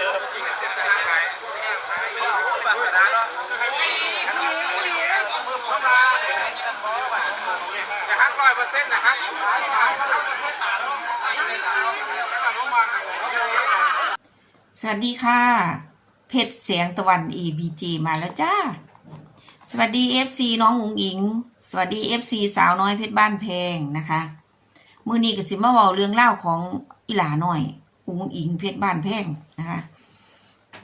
เจอจริงเส้นทางไหนภาษาเนาะนะครับร้อยเปอร์เซ็นต์นะครับสวัสดีค่ะ เพชรเสียงตะวัน EBG มาแล้วจ้า สวัสดี FC น้องอุ๋งอิง สวัสดี FC สาวน้อยเพชรบ้านเพงนะคะ มือนี้ก็สิมาวาเรื่องเล่าของอีหลาหน่อย อุ๋งอิงเพชรบ้านเพงนะคะ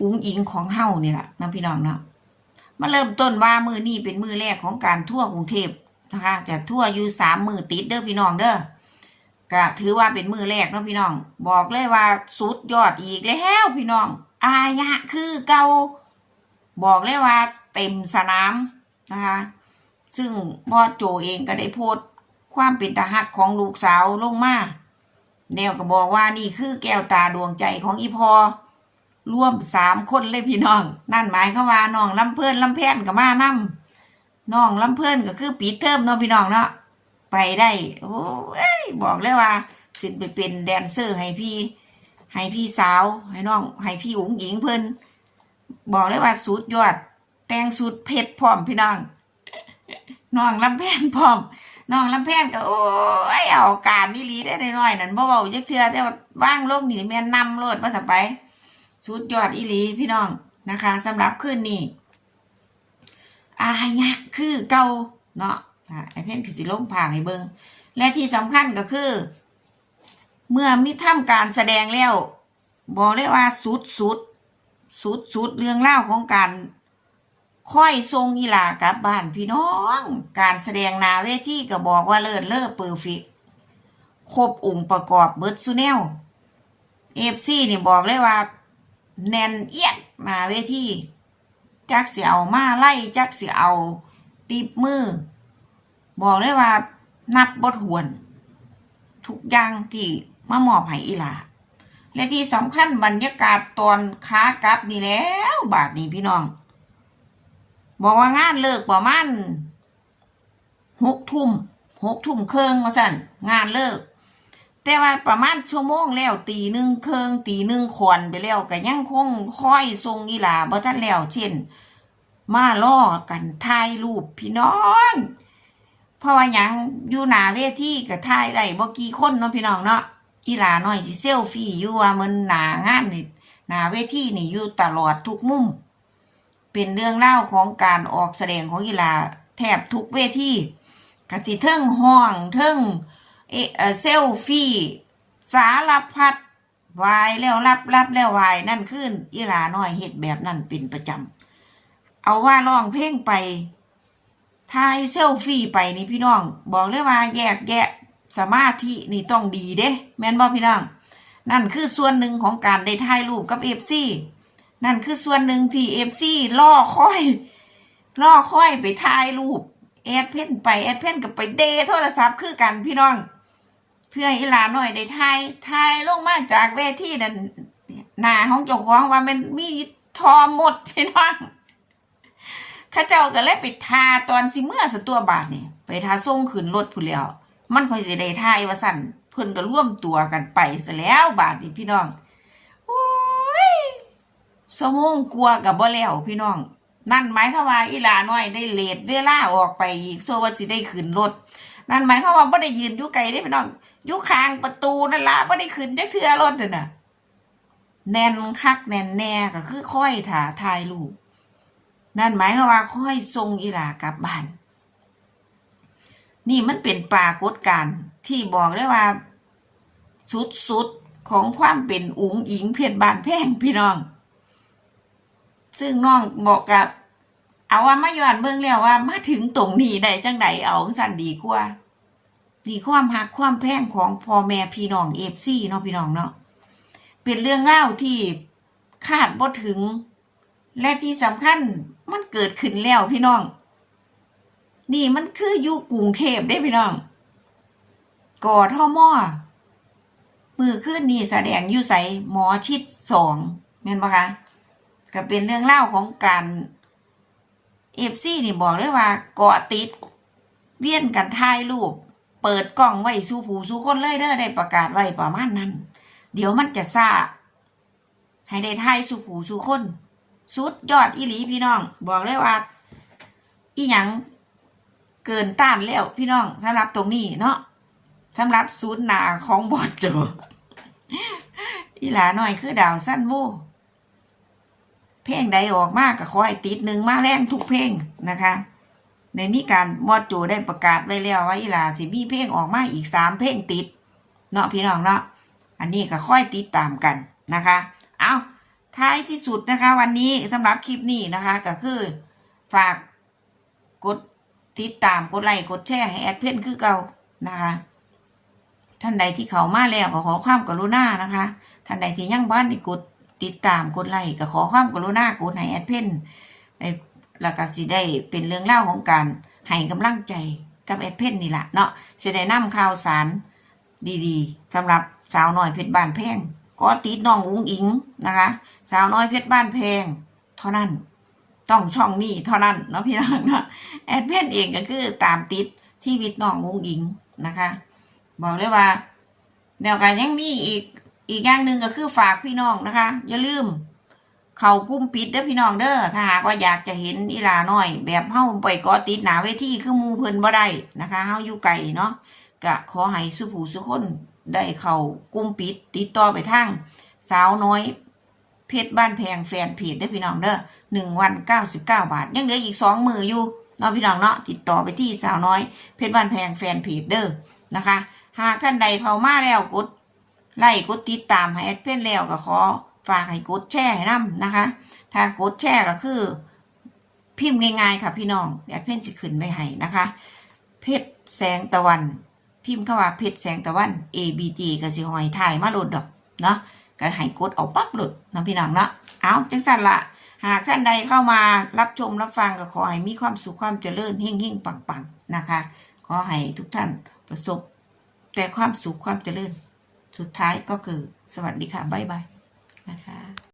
อุ๋งอิงของเฮานี่แหละนะพี่น้องเนาะมาเริ่มต้นว่ามือนี้เป็นมือแรกของการทั่วกรุงเทพนะคะจะทั่วอยู่สามมือติดเด้อพี่น้องเด้อก็ถือว่าเป็นมือแรกเนาะพี่น้อง บอกเลยว่าสุดยอดอีกแล้วพี่น้อง อายะคือเก่าบอกเลยว่าเต็มสนามนะคะซึ่งบอสโจเองก็ได้โพสต์ความเป็นตาหักของลูกสาวลงมา แนวก็บอกว่านี่คือแก้วตาดวงใจของอีพอร่วมสามคนเลยพี่น้อง นั่นหมายควาว่าน้องลำเพิ่นลำแพนกับมานํน้องลำเพิ่นก็คือปีเติมเนาะพี่น้องเนาะไปได้โอ้ยบอกเลยว่า ขึ้นไปเป็นแดนเซอร์ให้พี่ ให้พี่สาว ให้น้อง ให้พี่อุ๋งหญิงเพิ่นบอกเลยว่าสุดยอด แต่งสุดเพชรพร้อมพี่น้องน้องลำแพนพร้อม น้องลำแพนก็โอ้ยเอาการนี่ลีได้น้อยๆนั่นบ่เว้าจักเทือแต่ว่าว่างโลกนี่แม่นนำโลดมาถ้าไปสุดยอดอีหลีพี่น้องนะคะสำหรับคืนนี้อายะคือเก่าเนาะไอเพ่นคือสิลงผ่าให้เบิงและที่สำคัญก็คือ เมื่อมิทำการแสดงแล้วบอกเลยว่าสุดสุดสุดสุดเรื่องเล่าของการ ค่อยทรงอีหลากลับบ้านพี่น้อง การแสดงนาเวทีก็บอกว่าเลิศเลิศเปอร์ฟิกครบองค์ประกอบเบิร์ดซูเนลเอฟซีนี่บอกเลยว่า แน่นเอียดนาเวทีจักเสียเอามาไล่จักเสียเอาติบมือ บอกเลยว่า นับบทหวน ทุกอย่างที่มามอบให้อีหลาและที่สำคัญบรรยากาศตอนขากลับนี่แล้ว บาทนี้พี่น้อง บอกว่างานเลิกประมาณหกทุ่มหกทุ่มเครื่องมาสั่นงานเลิก แต่ว่าประมาณชั่วโมงแล้วตีหนึ่งเครื่องตีหนึ่งขอนไปแล้วก็ยังคงค่อยทรงอีหลาบ่ทันแล้วเช่น มาล่อกันถ่ายรูปพี่น้องเพราะว่ายังอยู่หนาเวทีก็ถ่ายได้บ่กี่คนเนาะพี่น้องเนาะอีหลาน้อยสิเซลฟี่อยู่ว่ามันหนางานนี่หนาเวทีนี่อยู่ตลอดทุกมุม เป็นเรื่องเล่าของการออกแสดงของอีหลาแทบทุกเวทีกะสิเทิงห้องเทิงเอเอ่อเซลฟี่ สารพัดวายแล้วรับรับแล้ววายนั่นขึ้นอีหลาน้อยเฮ็ดแบบนั้นเป็นประจำเอาว่าร้องเพลงไปถ่ายเซลฟี่ไปนี่พี่น้อง บอกเลยว่าแยกแยะสมาธินี่ต้องดีเด้ แม่นบ่พี่น้อง นั่นคือส่วนหนึ่งของการได้ถ่ายรูปกับเอฟซี นั่นคือส่วนหนึ่งที่เอฟซีล่อค่อยล่อค่อยไปถ่ายรูปแอดเพนไปแอดเพนกับไปเดโทรศัพท์คือกันพี่น้อง เพื่อให้หลานหน่อยได้ถ่ายถ่ายลงมาจากเวทีนั่นหน้าของเจ้าของว่ามันมีทอหมดพี่น้องข้าเจ้าก็เลยไปทาตอนสิเมื่อสตัวบาทนี่ไปทาส่งขึ้นรถผู้นแหล้วมันค่อยสิได้ทายว่าสั่นเพิ่นก็ร่วมตัวกันไปซะแล้วบาทนี่พี่น้อง สมงกลัวกับบ่แล้วพี่น้อง นั่นหมายความว่าอีหลาน้อยได้เลทเวลาออกไปอีกโซว่าสิได้ขึ้นรถนั่นหมายความว่าบ่ได้ยืนอยู่ไกลได้พี่น้องอยู่ข้างประตูนั่นล่ะบ่ได้ขึ้นจักเทื่อรถนั่นะแน่นคักแน่นแน่ก็คือค่อยถ่าถ่ายรูปนั่นหมายความว่าค่อยทรงอีหลากลับบ้าน นี่มันเป็นปรากฏการณ์ที่บอกได้ว่า สุดๆของความเป็นอุ๋งอิงเพียนบานแพงพี่น้อง ซึ่งน้องบอกกับเอาว่ามาย้อนเบิ่งแล้วว่ามาถึงตรงนี้ได้จังไดเอาสั่นดีกว่านี่ความหักความแพงของพ่อแม่พี่น้องเอฟซีเนาะพี่น้องเนาะเป็นเรื่องเล่าที่คาดบ่ถึง และที่สำคัญมันเกิดขึ้นแล้วพี่น้อง นี่มันคืออยู่กรุงเทพได้พี่น้องกอท่อมอมือขึ้นนี่แสดงอยู่ใสหมอชิดสองแม่นปะคะ ก็เป็นเรื่องเล่าของการเอฟซีนี่บอกเลยว่าเกาะติด เวียนกันถ่ายรูป เปิดกล้องไว้สู้ผู้สู้คนเลยเด้อได้ประกาศไว้ประมาณนั้น เดี๋ยวมันจะซาให้ได้ทายสู่ผู้สู่คน สุดยอดอีหลีพี่น้อง บอกเลยว่า อีหยังเกินต้านแล้วพี่น้องสำหรับตรงนี้เนาะสำหรับศูนย์หนาของบอดโจอีหลาหน่อยคือดาวสั้นโว เพลงใดออกมากก็ขอให้ติดหนึ่งมาแรงทุกเพลงนะคะในมีการบอดโจได้ประกาศไว้แล้วว่าอีหลาสิมีเพลงออกมาอีกสามเพลงติดเนาะพี่น้องเนาะอันนี้ก็ค่อยติดตามกันนะคะ เอาท้ายที่สุดนะคะ วันนี้สำหรับคลิปนี้นะคะ ก็คือฝากกดติดตามกดไลค์กดแชร์ให้แอดเพนคือเก่านะคะ ท่านใดที่เขามาแล้วก็ขอความกรุณานะคะ ท่านใดที่ยังบ้านกด ติดตามกดไลค์ก็ขอความกรุณากดให้แอดเพนได้แล้วก็สิได้เป็นเรื่องเล่าของการให้กำลังใจกับแอดเพนนี่แหละเนาะสิได้นำข่าวสารดีๆสำหรับสาวน้อยเพชรบ้านแพงก็ติดน้องอุ้งอิงนะคะ สาวน้อยเพชรบ้านแพง เท่านั้น ต้องช่องนี้เท่านั้นเนาะพี่น้องเนาะแอดเพนเองก็คือตามติดที่วิตน้องอุ้งอิงนะคะ บอกเลยว่าเดี๋ยวกันยังมีอีก อีกอย่างหนึ่งก็คือฝากพี่น้องนะคะ อย่าลืม เขากุ้มปิดเด้อพี่น้องเด้อถ้าหากว่าอยากจะเห็นอีลาน้อย แบบเฮาไปกอติดหนาเวทีคือมูเพิ่นบ่ได้นะคะเฮาอยู่ไกลเนาะก็ขอให้สุผู้สุคนได้เขากลุ่มปิดติดต่อไปทางสาวน้อยเพชรบ้านแพงแฟนเพจได้อพี่น้องเด้อหนึ่งวันเก้าสิบเก้าบาท ยังเหลืออีกสองมืออยู่เนาะพี่น้องเนาะติดต่อไปที่สาวน้อย เพชรบ้านแพงแฟนเพจเด้อนะคะ หากท่านใดเข้ามาแล้วกด ไลค์กดติดตามให้แอดเพนแล้วก็ขอฝากให้กดแชร์ให้นํนะคะ ถ้ากดแชร์ก็คือ พิมพ์ง่ายๆค่ะพี่น้องแอดเพนจะขึ้นไว้ให้นะคะ เพชรแสงตะวัน พิมพ์คำว่าเพชรแสงตะวัน A B G ก็สิหอยถ่ายมาโหลดดอกเนาะก็ให้กดเอาปั๊บหลุดนะพี่น้องเนาะเอาจังสั่นละหากท่านใดเข้ามารับชมรับฟังก็ขอให้มีความสุขความเจริญเฮงเฮงปังปังนะคะ ขอให้ทุกท่านประสบแต่ความสุขความเจริญ สุดท้ายก็คือสวัสดีค่ะ บ๊ายบายนะคะ